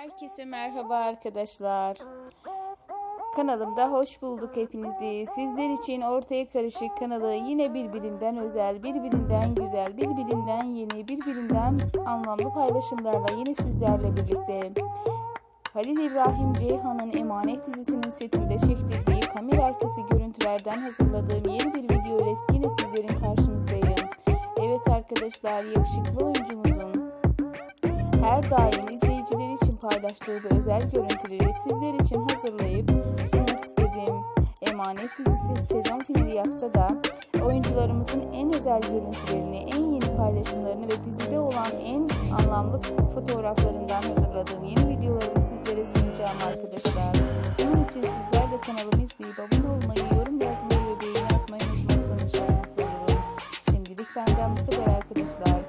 Herkese merhaba arkadaşlar. Kanalımda hoş bulduk hepinizi. Sizler için ortaya karışık kanalı yine birbirinden özel, birbirinden güzel, birbirinden yeni, birbirinden anlamlı paylaşımlarla yine sizlerle birlikte. Halil İbrahim Ceyhan'ın Emanet dizisinin setinde çektirdiği kamera arkası görüntülerden hazırladığım yeni bir video ile yine sizlerin karşınızdayım. Evet arkadaşlar yakışıklı oyuncumuzun her daim paylaştığı bu özel görüntüleri sizler için hazırlayıp sunmak istediğim Emanet dizisi sezon finali yapsa da oyuncularımızın en özel görüntülerini, en yeni paylaşımlarını ve dizide olan en anlamlı fotoğraflarından hazırladığım yeni videolarımı sizlere sunacağım arkadaşlar. Bunun için sizler de kanalımı izleyip abone olmayı, yorum yazmayı ve beğeni atmayı unutmazsanız çok mutlu olurum. Şimdilik benden bu kadar arkadaşlar.